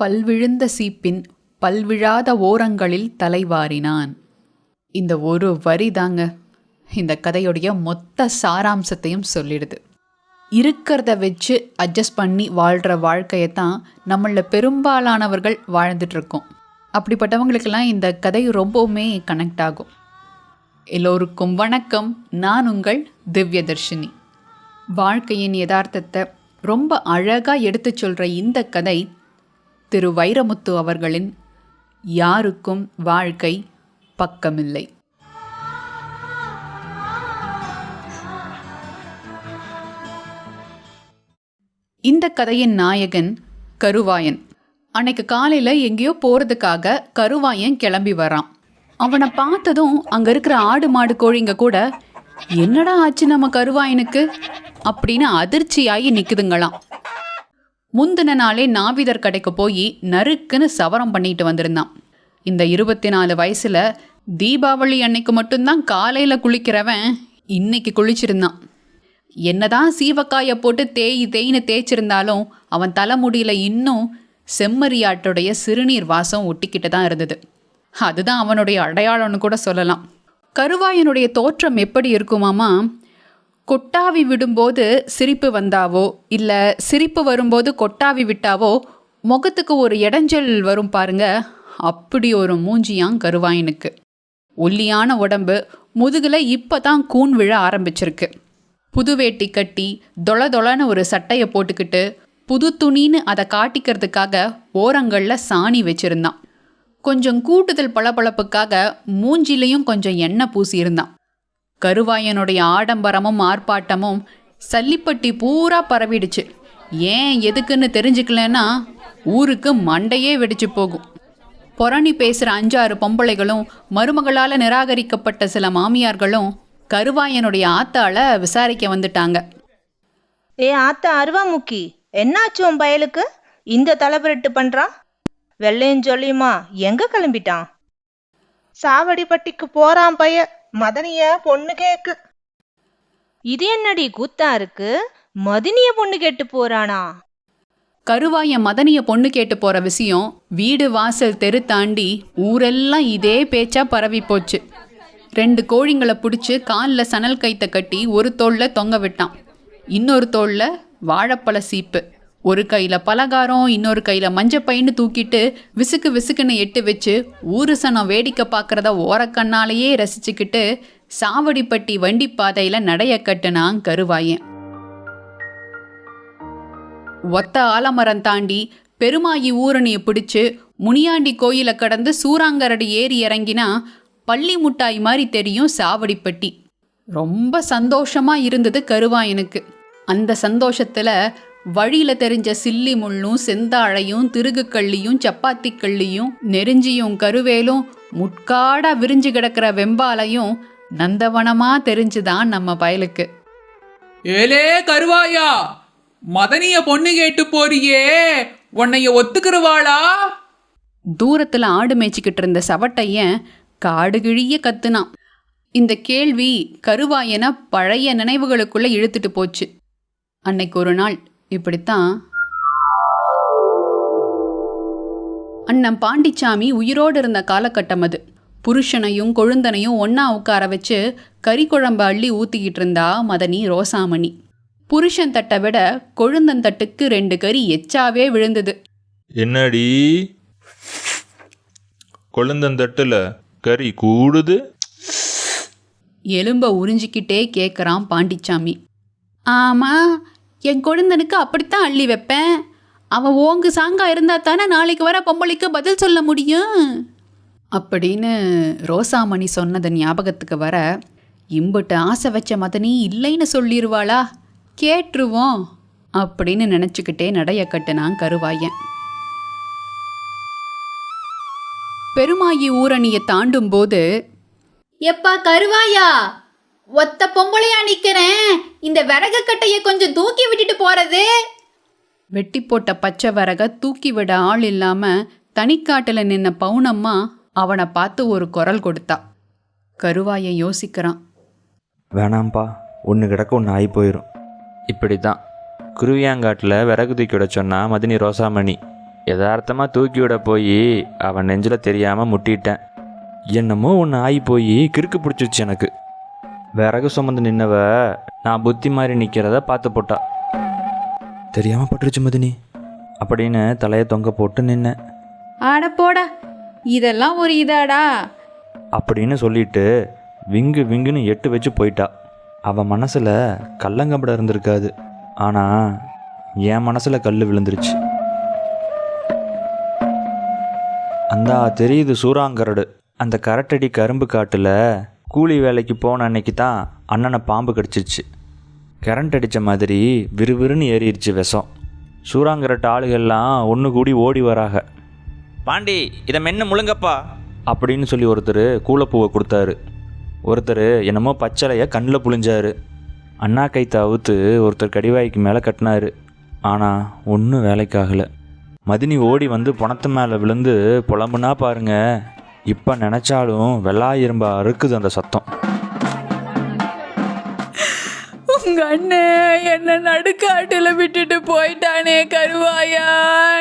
பல்விழுந்த சீப்பின் பல்விழாத ஓரங்களில் தலைவாரினான். இந்த ஒரு வரி தாங்க. இந்த கதையுடைய மொத்த சாராம்சத்தையும் சொல்லிடுது. இருக்கிறத வச்சு அட்ஜஸ்ட் பண்ணி வாழ்கிற வாழ்க்கையை தான் நம்மளில் பெரும்பாலானவர்கள் வாழ்ந்துட்டுருக்கோம் அப்படிப்பட்டவங்களுக்கெல்லாம் இந்த கதை ரொம்பவுமே கனெக்ட் ஆகும். எல்லோருக்கும் வணக்கம். நான் உங்கள் திவ்யதர்ஷினி. வாழ்க்கையின் யதார்த்தத்தை ரொம்ப அழகாக எடுத்துச் சொல்கிற இந்த கதை திரு வைரமுத்து அவர்களின் யாருக்கும் வாழ்க்கை பக்கமில்லை. இந்த கதையின் நாயகன் கருவாயன். அன்னைக்கு காலையில் எங்கேயோ போகிறதுக்காக கருவாயன் கிளம்பி வரான். அவனை பார்த்ததும் அங்கே இருக்கிற ஆடு மாடு கோழிங்க கூட என்னடா ஆச்சு நம்ம கருவாயனுக்கு? அப்படின்னு அதிர்ச்சியாகி நிற்குதுங்களாம் முந்தின நாளே நாவிதர் கடைக்கு போய் நறுக்குன்னு சவரம் பண்ணிட்டு வந்திருந்தான். இந்த இருபத்தி நாலு வயசில் தீபாவளி அன்னைக்கு மட்டும்தான் காலையில் குளிக்கிறவன் இன்னைக்கு குளிச்சிருந்தான். என்னதான் சீவக்காயை போட்டு தேய் தேய்னு தேய்ச்சிருந்தாலும் அவன் தலைமுடியில் இன்னும் செம்மறியாட்டுடைய சிறுநீர் வாசம் ஒட்டிக்கிட்டு தான் இருந்தது. அதுதான் அவனுடைய அடையாளம்னு கூட சொல்லலாம். கருவாயனுடைய தோற்றம் எப்படி இருக்குமாமா? கொட்டாவி விடும்போது சிரிப்பு வந்தாவோ? இல்லை சிரிப்பு வரும்போது கொட்டாவி விட்டாவோ? முகத்துக்கு ஒரு இடைஞ்சல் வரும் பாருங்க. அப்படி ஒரு மூஞ்சியான் கருவாயனுக்கு. ஒல்லியான உடம்பு. முதுகில் இப்போ தான் கூன் விழ ஆரம்பிச்சிருக்கு. புது வேட்டி கட்டி தொள தொளன்னு ஒரு சட்டையை போட்டுக்கிட்டு புது துணின்னு அதை காட்டிக்கிறதுக்காக ஓரங்களில் சாணி வச்சிருந்தான். கொஞ்சம் கூட்டுதல் பளபளப்புக்காக மூஞ்சிலையும் கொஞ்சம் எண்ணெய் பூசியிருந்தான். கருவாயனுடைய ஆடம்பரமும் ஆர்ப்பாட்டமும் சல்லிப்பட்டி பூரா பரவிடுச்சு. ஏன் எதுக்குன்னு தெரிஞ்சுக்கலன்னா ஊருக்கு மண்டையே வெடிச்சு போகும். புறணி பேசுகிற அஞ்சாறு பொம்பளைகளும் மருமகளால் நிராகரிக்கப்பட்ட சில மாமியார்களும் கருவாயனுடைய ஆத்தால விசாரிக்க வந்துட்டாங்க. ஏ ஆத்தா அருவாமுக்கி என்னாச்சு உன் பயலுக்கு? இந்த தலைபரட்டு பண்றான் வெள்ளையும் சொல்லியுமா எங்க கிளம்பிட்டான்? சாவடிப்பட்டிக்கு போறான் பையன். மதனிய பொண்ணு கேக்கு. இது என்னடி கூத்தா இருக்கு மதினிய பொண்ணு கேட்டு போறானா? கருவாயன் மதனிய பொண்ணு கேட்டு போற விஷயம் வீடு வாசல் தெரு தாண்டி ஊரெல்லாம் இதே பேச்சா பரவி போச்சு. ரெண்டு கோழிங்களை பிடிச்சி காலில் சணல் கைத்தை கட்டி ஒரு தோல்ல தொங்க விட்டான். இன்னொரு தோல்ல வாழைப்பழ சீப்பு. ஒரு கையில் பலகாரம் இன்னொரு கையில் மஞ்சப்பைன்னு தூக்கிட்டு விசுக்கு விசுக்குன்னு எட்டு வச்சு ஊரு சனம் வேடிக்கை பார்க்குறத ஓரக்கண்ணாலேயே ரசிச்சுக்கிட்டு சாவடிப்பட்டி வண்டி பாதையில் நடைய கட்டுனான் கருவாயன். ஒத்த ஆலமரம் தாண்டி பெருமாயி ஊரணியை பிடிச்சு முனியாண்டி கோயிலை கடந்து சூறாங்கரடி ஏறி இறங்கினா பள்ளி முட்டாய் மாதிரி தெரியும் சாவடிப்பட்டி. ரொம்ப சந்தோஷமாக இருந்தது கருவாயனுக்கு. அந்த சந்தோஷத்தில் வழியில தெரிஞ்ச சில்லி முள்ளும் செந்தாழையும் திருகுக்கள்ளியும் சப்பாத்தி கள்ளியும் நெருஞ்சியும் கருவேலும் முட்காடா விரிஞ்சு கிடக்கிற வெம்பாலையும் நந்தவனமா தெரிஞ்சுதான் நம்ம பயலுக்கு. ஏலே கருவாயா மதனிய பொண்ணு கேட்டு போறியே உன்னைய ஒத்துக்கிறவாளா தூரத்துல ஆடு மேய்ச்சிக்கிட்டு இருந்த சவட்டையன் காடு கிழிய கத்துனான். இந்த கேள்வி கருவாயன பழைய நினைவுகளுக்குள்ள இழுத்துட்டு போச்சு. அன்னைக்கு ஒரு நாள் இப்படித்தான். அண்ணன் பாண்டிச்சாமி உயிரோடு இருந்த காலகட்டம் அது. புருஷனையும் கொழுந்தனையும் ஒண்ணா உட்கார வச்சு கறி குழம்பு அள்ளி ஊத்திக்கிட்டு இருந்தா மதனி ரோசாமணி. புருஷன் தட்டை விட கொழுந்தன் தட்டுக்கு ரெண்டு கறி எச்சாவே விழுந்தது. என்னடி? கொழுந்தந்தட்டில் கறி கூடுது? எலும்ப உறிஞ்சிக்கிட்டே கேட்குறான் பாண்டிச்சாமி. ஆமா என் கொழுந்தனுக்கு அப்படித்தான் அள்ளி வைப்பேன். அவன் ஓங்கு சாங்கா இருந்தா தானே நாளைக்கு வர பொம்பளைக்கு பதில் சொல்ல முடியும்? அப்படின்னு ரோசாமணி சொன்னது ஞாபகத்துக்கு வர இம்புட்டு ஆசை வச்ச மதனி இல்லைன்னு சொல்லிடுவாளா கேட்டுருவோம் அப்படின்னு நினச்சிக்கிட்டே நடைய கட்டுனான் கருவாயன். பெருமாயி ஊரணியை தாண்டும் போது எப்பா கருவாயா? ஒத்த பொம்பளையா நிக்கிறேன். இந்த விறகு கட்டைய கொஞ்சம் தூக்கி விட்டுட்டு போறது. வெட்டி போட்ட பச்சை விறக தூக்கி விட ஆள் இல்லாம தனிக்காட்டுல நின்ன பவுனம்மா அவனை பார்த்து ஒரு குரல் கொடுத்தா. கருவாயை யோசிக்கிறான். வேணாம்ப்பா ஒன்று கிடக்க ஒன்று ஆகி போயிடும் இப்படி தான் குருவியாங்காட்டில் விறகு தூக்கி விட சொன்னா மதினி ரோசாமணி. யதார்த்தமாக தூக்கி விட போய் அவன் நெஞ்சில் தெரியாமல் முட்டிட்டேன். என்னமோ ஒன்று ஆகி போய் கிறுக்கு பிடிச்சிருச்சு எனக்கு. விறகு சுமந்து நின்னவ நான் புத்தி மாதிரி நிற்கிறத பார்த்து போட்டா. தெரியாமல் பட்டுருச்சு மதினி. அப்படின்னு தலையை தொங்க போட்டு நின்னேன் ஆட போடா இதெல்லாம் ஒரு இதாடா. அப்படின்னு சொல்லிட்டு விங்கு விங்குன்னு எட்டு வச்சு போயிட்டா. அவன் மனசில் கள்ளங்கப்படம் இருந்திருக்காது. ஆனால் என் மனசில் கல் விழுந்துருச்சு. அந்தா தெரியுது சூறாங்கரடு. அந்த கரட்டடி கரும்பு காட்டில் கூலி வேலைக்கு போன அன்னைக்கு தான் அண்ணனை பாம்பு கடிச்சிருச்சு. கரண்ட் அடித்த மாதிரி விறுவிறுன்னு ஏறிடுச்சு விஷம். சூறாங்கரட்டு ஆளுகள்லாம் ஒன்று கூடி ஓடி வராக. பாண்டி இதை மென்னு முழுங்கப்பா. அப்படின்னு சொல்லி ஒருத்தர் கூலப்பூவை கொடுத்தாரு. ஒருத்தர் என்னமோ பச்சளைய கண்ணில் புழிஞ்சாரு. அண்ணா கைத்தை அவுத்து ஒருத்தர் கடிவாய்க்கு மேலே கட்டினாரு. ஆனால் ஒன்றும் வேலைக்காகலை. மதினி ஓடி வந்து பணத்து மேலே விழுந்து புலம்புனா பாருங்க. இப்போ நினச்சாலும் வெள்ளா இரும்பா அறுக்குது அந்த சத்தம். உங்க அண்ணன் என்ன நடுக்காட்டுல விட்டுட்டு போயிட்டானே கருவாயா?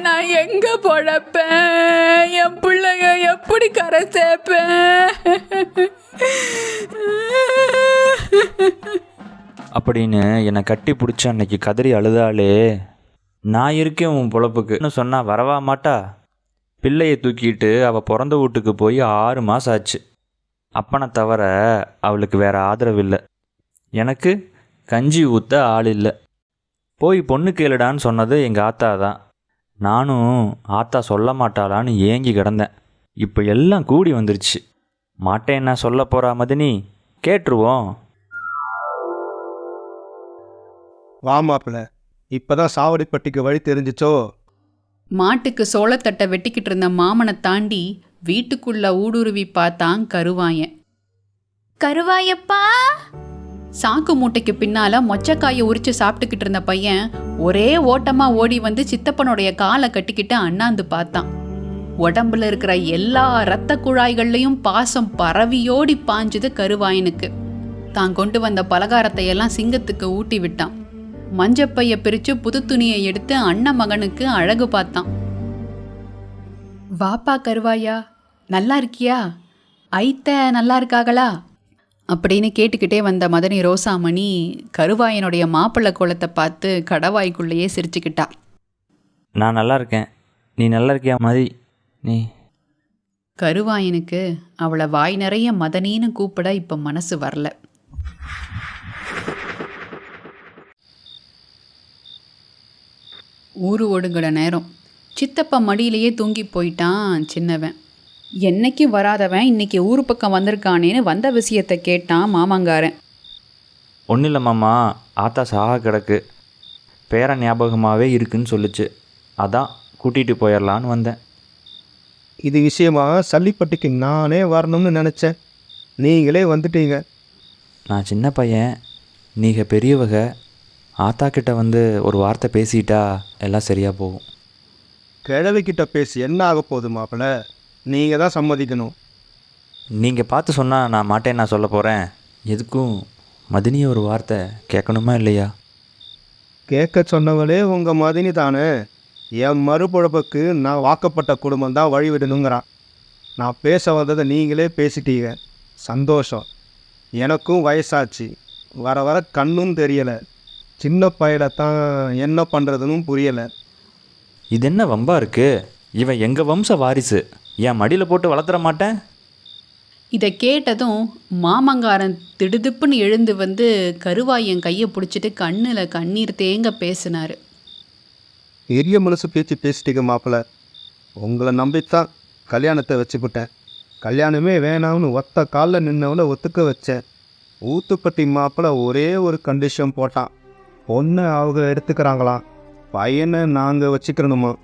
நான் எங்க பொழப்பேன்? என் பிள்ளைங்க எப்படி கரை சேர்ப்பேன்? அப்படின்னு என்னை கட்டி பிடிச்சி அன்னைக்கு கதறி அழுதாளே நான் இருக்கேன் உன் பொழப்புக்குன்னு சொன்னால் வரவா மாட்டா? பிள்ளையை தூக்கிட்டு அவள் பிறந்த வீட்டுக்கு போய் ஆறு மாதம் ஆச்சு. அப்பனை தவிர அவளுக்கு வேற ஆதரவு இல்லை. எனக்கு கஞ்சி ஊற்ற ஆள் இல்லை. போய் பொண்ணு கேளுடான்னு சொன்னது எங்கள் ஆத்தா தான். நானும் ஆத்தா சொல்ல மாட்டாளான்னு ஏங்கி கிடந்தேன். இப்போ எல்லாம் கூடி வந்துருச்சு. மாட்டேன்னா சொல்ல போகிறா மதினி கேட்டுருவோம். வா மாப்பிள்ள இப்போதான் சாவடிப்பட்டிக்கு வழி தெரிஞ்சிச்சோ? மாட்டுக்கு சோளத்தட்டை வெட்டிக்கிட்டு இருந்த மாமனை தாண்டி வீட்டுக்குள்ள ஊடுருவி பார்த்தான் கருவாயன். கருவாயப்பா! சாக்கு மூட்டைக்கு பின்னால மொச்சக்காயை உரிச்சு சாப்பிட்டுக்கிட்டு இருந்த பையன் ஒரே ஓட்டமா ஓடி வந்து சித்தப்பனுடைய காலை கட்டிக்கிட்டு அண்ணாந்து பார்த்தான். உடம்புல இருக்கிற எல்லா இரத்த குழாய்கள்லயும் பாசம் பரவியோடி பாஞ்சுது கருவாயனுக்கு. தான் கொண்டு வந்த பலகாரத்தை எல்லாம் சிங்கத்துக்கு ஊட்டி விட்டான். மஞ்சப்பைய பிரிச்சு புது துணியை எடுத்து அண்ணன் மகனுக்கு அழகு பார்த்தான். வாப்பா கருவாயா நல்லா இருக்கியா? ஐத்த நல்லா இருக்காங்களா அப்படின்னு கேட்டுக்கிட்டே வந்த மதனி ரோசாமணி கருவாயனுடைய மாப்பிள்ளை கோலத்தை பார்த்து கடவாய்க்குள்ளேயே சிரிச்சுக்கிட்டா. நான் நல்லா இருக்கேன். நீ நல்லா இருக்கியா மாதிரி நீ. கருவாயனுக்கு அவளை வாய் நிறைய மதனின்னு கூப்பிட இப்போ மனசு வரல. ஊரு ஒடுங்கிற நேரம். சித்தப்பா மடியிலேயே தூங்கி போயிட்டான் சின்னவன். என்னைக்கு வராதவன் இன்னைக்கு ஊரு பக்கம் வந்திருக்கானேன்னு வந்த விஷயத்தை கேட்டான் மாமங்காரன். ஒன்றும் இல்லை மாமா ஆத்தா சாக கிடக்கு. பேர ஞாபகமாகவே இருக்குன்னு சொல்லுச்சு. அதான் கூட்டிகிட்டு போயிடலான்னு வந்தேன். இது விஷயமா? சல்லிப்பட்டிக்கு நானே வரணும்னு நினச்சேன். நீங்களே வந்துட்டீங்க. நான் சின்ன பையன் நீங்கள் பெரியவக ஆத்தா கிட்ட வந்து ஒரு வார்த்தை பேசிட்டா எல்லாம் சரியாக போகும். கிழவிக்கிட்ட பேசி என்ன ஆக போகுது மாப்பிள்ள நீங்கள் தான் சம்மதிக்கணும். நீங்கள் பார்த்து சொன்னால் நான் மாட்டேன் நான் சொல்ல போகிறேன் எதுக்கும் மதினியை ஒரு வார்த்தை கேட்கணுமா இல்லையா? கேட்க சொன்னவளே உங்கள் மதினி தானே. என் மறுபொழப்புக்கு நான் வாக்கப்பட்ட குடும்பம் தான் வழிவிடணுங்கிறான் நான் பேச வந்ததை நீங்களே பேசிட்டீங்க. சந்தோஷம். எனக்கும் வயசாச்சு. வர வர கண்ணும் தெரியலை. சின்ன தான் என்ன பண்ணுறதுன்னு புரியலை. இது என்ன வம்பா இருக்கு? இவன் எங்கள் வம்ச வாரிசு? என் மடியில் போட்டு வளர்த்துற மாட்டேன்? இதை கேட்டதும் மாமங்காரன் திடுதிப்புன்னு எழுந்து வந்து கருவாயன் கையை பிடிச்சிட்டு கண்ணில் கண்ணீர் தேங்க பேசினாரு. பெரிய மனசு பேச்சு பேசிட்டீங்க மாப்பிள்ள. உங்களை நம்பித்தான் கல்யாணத்தை வச்சுக்கிட்டேன். கல்யாணமே வேணாம்னு ஒத்த காலில் நின்னவனை ஒத்துக்க வச்சேன். ஊத்துப்பட்டி மாப்பிள்ள ஒரே ஒரு கண்டிஷன் போட்டான். பொண்ணை அவங்க எடுத்துக்கிறாங்களாம் பையனை நாங்கள் வச்சுக்கிறணுமா?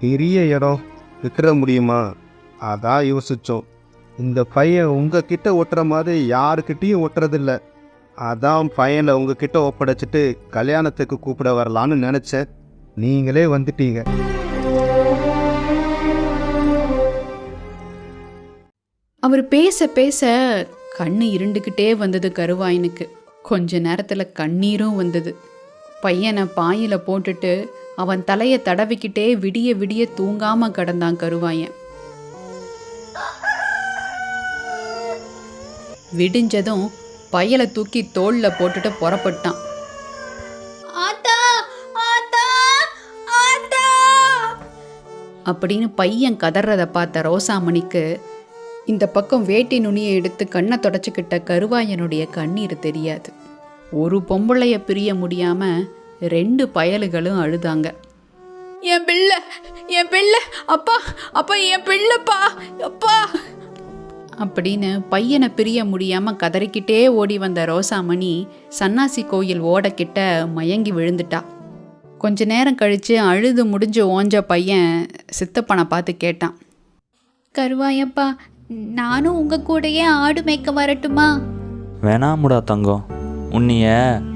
பெரிய இடம் விற்கிற முடியுமா? அதான் யோசித்தோம் இந்த பையன் உங்ககிட்ட ஒட்டுற மாதிரி யாருக்கிட்டேயும் ஒட்டுறதில்ல அதான் பையனை உங்ககிட்ட ஒப்படைச்சிட்டு கல்யாணத்துக்கு கூப்பிட வரலான்னு நினச்சேன். நீங்களே வந்துட்டீங்க. அவர் பேச பேச கண்ணு இருண்டுக்கிட்டே வந்தது கருவாயனுக்கு. கொஞ்ச நேரத்தில் கண்ணீரும் வந்தது. பையனை பாயில் போட்டுட்டு அவன் தலையை தடவிக்கிட்டே விடிய விடிய தூங்காம கடந்தான் கருவாயன். விடிஞ்சதும் பயலை தூக்கி தோல்ல போட்டுட்டு புறப்பட்டான். அப்படின்னு பையன் கதறத பார்த்த ரோசாமணிக்கு இந்த பக்கம் வேட்டி நுனியை எடுத்து கண்ணை தொடச்சிக்கிட்ட கருவாயனுடைய கண்ணீர் தெரியாது. ஒரு பொம்பளைய பிரிய முடியாம ரெண்டு பயலுகளும் அழுதாங்க. என் பிள்ளை என் பிள்ளை அப்பா அப்பா என் பிள்ளைப்பா அப்பா. அப்படின்னு பையனை பிரிய முடியாம கதறிக்கிட்டே ஓடி வந்த ரோசாமணி சன்னாசி கோயில் ஓடக்கிட்ட மயங்கி விழுந்துட்டா. கொஞ்ச நேரம் கழிச்சு அழுது முடிஞ்சு ஓஞ்ச பையன் சித்தப்பனை பார்த்து கேட்டான். கருவாயப்பா நானும் உங்க கூடயே ஆடு மேய்க்க வரட்டுமா? வேணாமுடா தங்கம். உன்னைய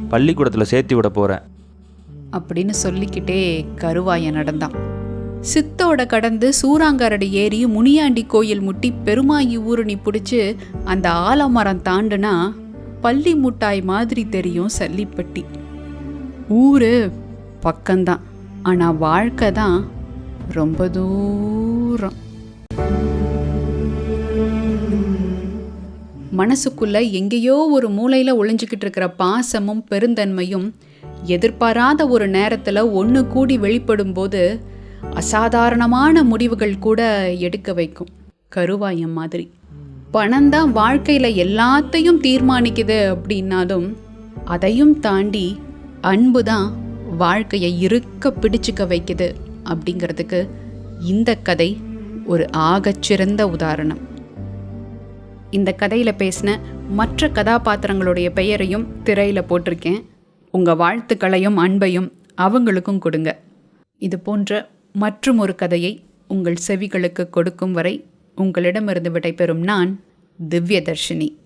பள்ளிக்கூடத்தில் சேர்த்தி விட போகிறேன் அப்படின்னு சொல்லிக்கிட்டே கருவாயன் நடந்தான். சித்தோட கடந்து சூறாங்கரடி ஏறி முனியாண்டி கோயில் முட்டி பெருமாயி ஊருணி பிடிச்சி அந்த ஆலமரம் தாண்டுனா பள்ளி முட்டாய் மாதிரி தெரியும் சல்லிப்பட்டி. ஊரு பக்கம்தான். ஆனால் வாழ்க்கை தான் ரொம்ப தூரம். மனசுக்குள்ள எங்கேயோ ஒரு மூலையில ஒளிஞ்சுக்கிட்டு இருக்கிற பாசமும் பெருந்தன்மையும் எதிர்பாராத ஒரு நேரத்துல ஒன்று கூடி வெளிப்படும்போது அசாதாரணமான முடிவுகள் கூட எடுக்க வைக்கும். கருவாயம் மாதிரி. பணம் தான் வாழ்க்கையில எல்லாத்தையும் தீர்மானிக்குது அப்படின்னாலும் அதையும் தாண்டி அன்பு தான் வாழ்க்கையை இருக்க பிடிச்சுக்க வைக்குது அப்படிங்கிறதுக்கு இந்த கதை ஒரு ஆகச்சிறந்த உதாரணம். இந்த கதையில் பேசின மற்ற கதாபாத்திரங்களுடைய பெயரையும் திரையில் போட்டிருக்கேன். உங்கள் வாழ்த்துக்களையும் அன்பையும் அவங்களுக்கும் கொடுங்க. இது போன்ற மற்றும் ஒரு கதையை உங்கள் செவிகளுக்கு கொடுக்கும் வரை உங்களிடமிருந்து விடைபெறும் நான் திவ்யதர்ஷினி.